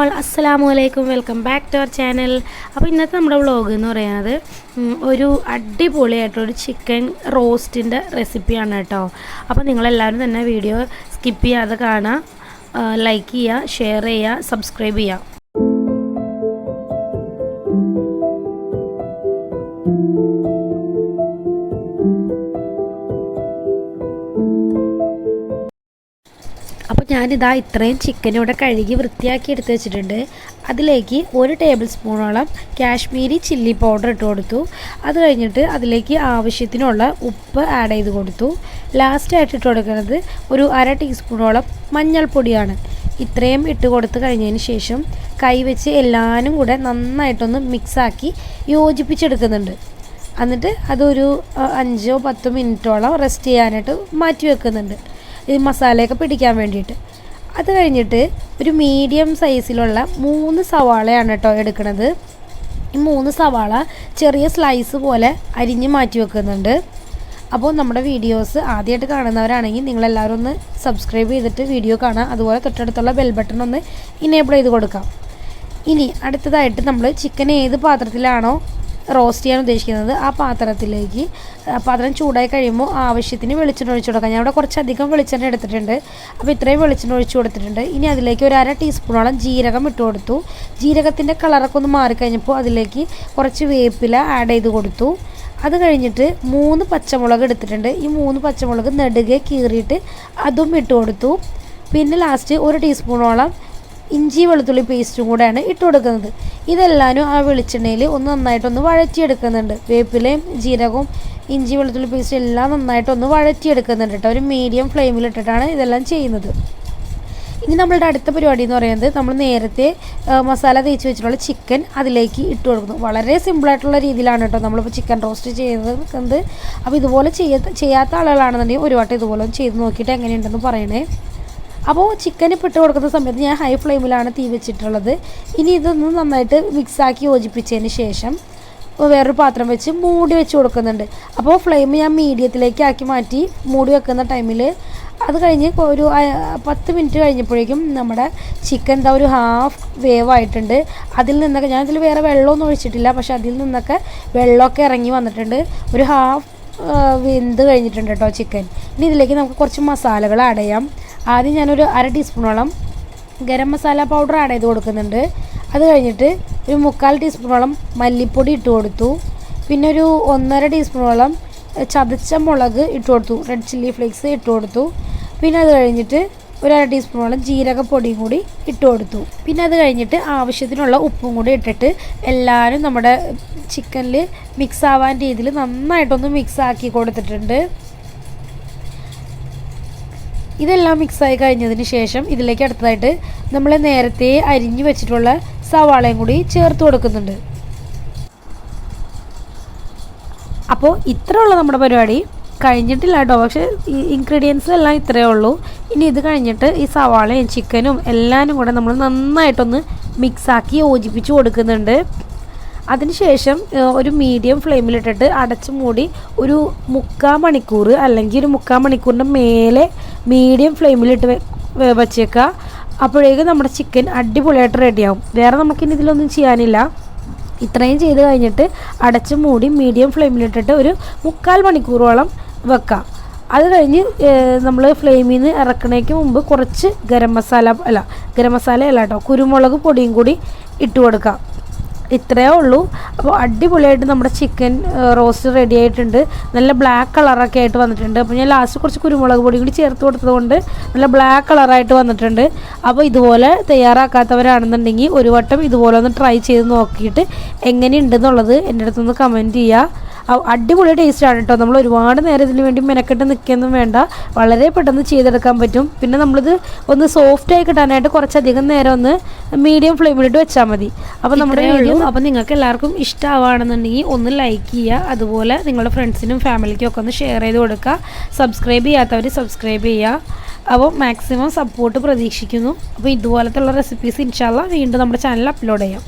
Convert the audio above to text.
All അസ്സലാമു അലൈക്കും welcome back to our channel അപ്പോൾ ഇന്നത്തെ നമ്മുടെ വ്ളോഗ് എന്ന് പറയുന്നത് ഒരു അടിപൊളിയായിട്ടൊരു ചിക്കൻ റോസ്റ്റിന്റെ റെസിപ്പിയാണ് കേട്ടോ. അപ്പോൾ നിങ്ങളെല്ലാവരും തന്നെ വീഡിയോ സ്കിപ്പ് ചെയ്യാതെ കാണുക ലൈക്ക് ചെയ്യുക ഷെയർ ചെയ്യുക സബ്സ്ക്രൈബ് ചെയ്യുക. അപ്പോൾ ഞാനിതാ ഇത്രയും ചിക്കൻ ഇവിടെ കഴുകി വൃത്തിയാക്കി എടുത്ത് വെച്ചിട്ടുണ്ട്. അതിലേക്ക് ഒരു ടേബിൾ സ്പൂണോളം കാശ്മീരി ചില്ലി പൗഡർ ഇട്ട് കൊടുത്തു. അത് കഴിഞ്ഞിട്ട് അതിലേക്ക് ആവശ്യത്തിനുള്ള ഉപ്പ് ആഡ് ചെയ്ത് കൊടുത്തു. ലാസ്റ്റായിട്ട് ഇട്ട് കൊടുക്കുന്നത് ഒരു അര ടീസ്പൂണോളം മഞ്ഞൾപ്പൊടിയാണ്. ഇത്രയും ഇട്ട് കൊടുത്ത് കഴിഞ്ഞതിന് ശേഷം കൈവച്ച് എല്ലാവരും കൂടെ നന്നായിട്ടൊന്ന് മിക്സാക്കി യോജിപ്പിച്ചെടുക്കുന്നുണ്ട്. എന്നിട്ട് അതൊരു അഞ്ചോ പത്തോ മിനിറ്റോളം റെസ്റ്റ് ചെയ്യാനായിട്ട് മാറ്റി വെക്കുന്നുണ്ട്. ഈ മസാലയൊക്കെ പിടിക്കാൻ വേണ്ടിയിട്ട്. അത് കഴിഞ്ഞിട്ട് ഒരു മീഡിയം സൈസിലുള്ള മൂന്ന് സവാളയാണ് കേട്ടോ എടുക്കുന്നത് ഈ മൂന്ന് സവാള ചെറിയ സ്ലൈസ് പോലെ അരിഞ്ഞ് മാറ്റി വെക്കുന്നുണ്ട്. അപ്പോൾ നമ്മുടെ വീഡിയോസ് ആദ്യമായിട്ട് കാണുന്നവരാണെങ്കിൽ നിങ്ങളെല്ലാവരും ഒന്ന് സബ്സ്ക്രൈബ് ചെയ്തിട്ട് വീഡിയോ കാണാം അതുപോലെ തൊട്ടടുത്തുള്ള ബെൽ ബട്ടൺ ഒന്ന് ഇനേബിൾ ചെയ്ത് കൊടുക്കാം. ഇനി അടുത്തതായിട്ട് നമ്മൾ ചിക്കൻ ഏത് പാത്രത്തിലാണോ റോസ്റ്റ് ചെയ്യാൻ ഉദ്ദേശിക്കുന്നത് ആ പാത്രത്തിലേക്ക്. പാത്രം ചൂടായി കഴിയുമ്പോൾ ആവശ്യത്തിന് വെളിച്ചെണ്ണ ഒഴിച്ചു കൊടുക്കാം. ഞാൻ ഇവിടെ കുറച്ചധികം വെളിച്ചെണ്ണ എടുത്തിട്ടുണ്ട്. അപ്പോൾ ഇത്രയും വെളിച്ചെണ്ണ ഒഴിച്ചു കൊടുത്തിട്ടുണ്ട്. ഇനി അതിലേക്ക് ഒരു അര ടീസ്പൂണോളം ജീരകം ഇട്ട് കൊടുത്തു. ജീരകത്തിന്റെ കളറൊക്കെ ഒന്ന് മാറിക്കഴിഞ്ഞപ്പോൾ അതിലേക്ക് കുറച്ച് വേപ്പില ആഡ് ചെയ്ത് കൊടുത്തു. അത് കഴിഞ്ഞിട്ട് മൂന്ന് പച്ചമുളക് എടുത്തിട്ടുണ്ട്. ഈ മൂന്ന് പച്ചമുളക് നെടുകെ കീറിയിട്ട് അതും ഇട്ട് കൊടുത്തു. പിന്നെ ലാസ്റ്റ് ഒരു ടീസ്പൂണോളം ഇഞ്ചി വെളുത്തുള്ളി പേസ്റ്റും കൂടെയാണ് ഇട്ട് കൊടുക്കുന്നത്. ഇതെല്ലാവരും ആ വെളിച്ചെണ്ണയിൽ ഒന്ന് നന്നായിട്ടൊന്ന് വഴറ്റിയെടുക്കുന്നുണ്ട്. വേപ്പിലയും ജീരകവും ഇഞ്ചി വെളുത്തുള്ളി പേസ്റ്റ് എല്ലാം നന്നായിട്ടൊന്ന് വഴറ്റിയെടുക്കുന്നുണ്ട് കേട്ടോ. ഒരു മീഡിയം ഫ്ലെയിമിൽ ഇട്ടിട്ടാണ് ഇതെല്ലാം ചെയ്യുന്നത്. ഇനി നമ്മളുടെ അടുത്ത പരിപാടി എന്ന് പറയുന്നത് നമ്മൾ നേരത്തെ മസാല തേച്ച് വെച്ചിട്ടുള്ള ചിക്കൻ അതിലേക്ക് ഇട്ട് കൊടുക്കുന്നു. വളരെ സിമ്പിളായിട്ടുള്ള രീതിയിലാണ് കേട്ടോ നമ്മളിപ്പോൾ ചിക്കൻ റോസ്റ്റ് ചെയ്യുന്നത്. അപ്പോൾ ഇതുപോലെ ചെയ്യാത്ത ചെയ്യാത്ത ആളുകളാണെന്നുണ്ടെങ്കിൽ ഒരുപാട് ഇതുപോലെ ചെയ്ത് നോക്കിയിട്ട് എങ്ങനെയുണ്ടെന്ന് പറയണേ. അപ്പോൾ ചിക്കൻ ഇട്ട് കൊടുക്കുന്ന സമയത്ത് ഞാൻ ഹൈ ഫ്ലെയിമിലാണ് തീ വെച്ചിട്ടുള്ളത്. ഇനി ഇതൊന്ന് നന്നായിട്ട് മിക്സാക്കി യോജിപ്പിച്ചതിന് ശേഷം വേറൊരു പാത്രം വെച്ച് മൂടി വെച്ച് കൊടുക്കുന്നുണ്ട്. അപ്പോൾ ഫ്ലെയിം ഞാൻ മീഡിയത്തിലേക്ക് ആക്കി മാറ്റി മൂടി വെക്കുന്ന ടൈമിൽ അത് കഴിഞ്ഞ് ഒരു പത്ത് മിനിറ്റ് കഴിഞ്ഞപ്പോഴേക്കും നമ്മുടെ ചിക്കൻ എന്താ ഒരു ഹാഫ് വേവ് ആയിട്ടുണ്ട്. അതിൽ നിന്നൊക്കെ ഞാൻ ഇതിൽ വേറെ വെള്ളമൊന്നും ഒഴിച്ചിട്ടില്ല പക്ഷേ അതിൽ നിന്നൊക്കെ വെള്ളമൊക്കെ ഇറങ്ങി വന്നിട്ടുണ്ട്. ഒരു ഹാഫ് വെന്ത് കഴിഞ്ഞിട്ടുണ്ട് കേട്ടോ ചിക്കൻ ഇനി ഇതിലേക്ക് നമുക്ക് കുറച്ച് മസാലകൾ ആഡ് ചെയ്യാം. ആദ്യം ഞാനൊരു അര ടീസ്പൂണോളം ഗരം മസാല ആഡ് ചെയ്ത് കൊടുക്കുന്നുണ്ട്. അത് കഴിഞ്ഞിട്ട് ഒരു മുക്കാൽ ടീസ്പൂണോളം മല്ലിപ്പൊടി ഇട്ട് കൊടുത്തു. പിന്നെ ഒരു ഒന്നര ടീസ്പൂണോളം ചതച്ച മുളക് ഇട്ട് കൊടുത്തു. റെഡ് ചില്ലി ഫ്ലേക്സ് ഇട്ട് കൊടുത്തു. പിന്നെ അത് കഴിഞ്ഞിട്ട് ഒരു അര ടീസ്പൂണോളം ജീരകപ്പൊടിയും കൂടി ഇട്ട് കൊടുത്തു. പിന്നെ അത് കഴിഞ്ഞിട്ട് ആവശ്യത്തിനുള്ള ഉപ്പും കൂടി ഇട്ടിട്ട് എല്ലാവരും നമ്മുടെ ചിക്കനിൽ മിക്സ് ആവാൻ രീതിയിൽ നന്നായിട്ടൊന്ന് മിക്സ് ആക്കി കൊടുത്തിട്ടുണ്ട്. ഇതെല്ലാം മിക്സായി കഴിഞ്ഞതിന് ശേഷം ഇതിലേക്ക് അടുത്തതായിട്ട് നമ്മൾ നേരത്തെ അരിഞ്ഞു വെച്ചിട്ടുള്ള സവാളയും കൂടി ചേർത്ത് കൊടുക്കുന്നുണ്ട്. അപ്പോൾ ഇത്രയുള്ള നമ്മുടെ പരിപാടി. കഴിഞ്ഞിട്ടില്ല കേട്ടോ. പക്ഷേ ഈ ഇൻഗ്രീഡിയൻസ് എല്ലാം ഇത്രയേ ഉള്ളൂ. ഇനി ഇത് കഴിഞ്ഞിട്ട് ഈ സവാളയും ചിക്കനും എല്ലാവരും കൂടെ നമ്മൾ നന്നായിട്ടൊന്ന് മിക്സാക്കി യോജിപ്പിച്ച് കൊടുക്കുന്നുണ്ട്. അതിനുശേഷം ഒരു മീഡിയം ഫ്ലെയിമിലിട്ടിട്ട് അടച്ച് മൂടി ഒരു മുക്കാൽ മണിക്കൂർ അല്ലെങ്കിൽ ഒരു മുക്കാൽ മണിക്കൂറിന്റെ മേലെ മീഡിയം ഫ്ലെയിമിലിട്ട് വച്ചേക്കുക. അപ്പോഴേക്കും നമ്മുടെ ചിക്കൻ അടിപൊളിയായിട്ട് റെഡിയാവും വേറെ നമുക്കിനി ഇതിലൊന്നും ചെയ്യാനില്ല. ഇത്രയും ചെയ്ത് കഴിഞ്ഞിട്ട് അടച്ച് മൂടി മീഡിയം ഫ്ലെയിമിലിട്ടിട്ട് ഒരു മുക്കാൽ മണിക്കൂറോളം വെക്കാം അത് കഴിഞ്ഞ് നമ്മൾ ഫ്ലെയിമിൽ നിന്ന് ഇറക്കണേക്ക് മുമ്പ് കുറച്ച് ഗരം മസാല അല്ല ഗരം മസാല അല്ല കേട്ടോ കുരുമുളക് പൊടിയും കൂടി ഇട്ട് കൊടുക്കാം ഇത്രയേ ഉള്ളൂ. അപ്പോൾ അടിപൊളിയായിട്ട് നമ്മുടെ ചിക്കൻ റോസ്റ്റ് റെഡി ആയിട്ടുണ്ട്. നല്ല ബ്ലാക്ക് കളറൊക്കെ ആയിട്ട് വന്നിട്ടുണ്ട്. അപ്പോൾ ഞാൻ ലാസ്റ്റ് കുറച്ച് കുരുമുളക് പൊടി കൂടി ചേർത്ത് കൊടുത്തതുകൊണ്ട് നല്ല ബ്ലാക്ക് കളറായിട്ട് വന്നിട്ടുണ്ട്. അപ്പോൾ ഇതുപോലെ തയ്യാറാക്കാത്തവരാണെന്നുണ്ടെങ്കിൽ ഒരു വട്ടം ഇതുപോലെ ഒന്ന് ട്രൈ ചെയ്ത് നോക്കിയിട്ട് എങ്ങനെയുണ്ടെന്നുള്ളത് എന്റെ അടുത്തൊന്ന് കമന്റ് ചെയ്യുക. അടിപൊളി ടേസ്റ്റാണ് കേട്ടോ നമ്മൾ ഒരുപാട് നേരം ഇതിന് വേണ്ടി മെനക്കെട്ട് നിൽക്കുകയൊന്നും വേണ്ട. വളരെ പെട്ടെന്ന് ചെയ്തെടുക്കാൻ പറ്റും. പിന്നെ നമ്മളിത് ഒന്ന് സോഫ്റ്റ് ആയി കിട്ടാനായിട്ട് കുറച്ചധികം നേരം ഒന്ന് മീഡിയം ഫ്ലെയിമിലിട്ട് വെച്ചാൽ മതി. അപ്പോൾ നമ്മുടെ വീഡിയോ അപ്പോൾ നിങ്ങൾക്ക് എല്ലാവർക്കും ഇഷ്ടമാവുകയാണെന്നുണ്ടെങ്കിൽ ഒന്ന് ലൈക്ക് ചെയ്യുക. അതുപോലെ നിങ്ങളുടെ ഫ്രണ്ട്സിനും ഫാമിലിക്കും ഒക്കെ ഒന്ന് ഷെയർ ചെയ്ത് കൊടുക്കുക. സബ്സ്ക്രൈബ് ചെയ്യാത്തവർ സബ്സ്ക്രൈബ് ചെയ്യുക. അപ്പോൾ മാക്സിമം സപ്പോർട്ട് പ്രതീക്ഷിക്കുന്നു. അപ്പോൾ ഇതുപോലത്തെ ഉള്ള റെസിപ്പീസ് ഇൻഷാല്ല വീണ്ടും നമ്മുടെ ചാനലിൽ അപ്ലോഡ് ചെയ്യാം.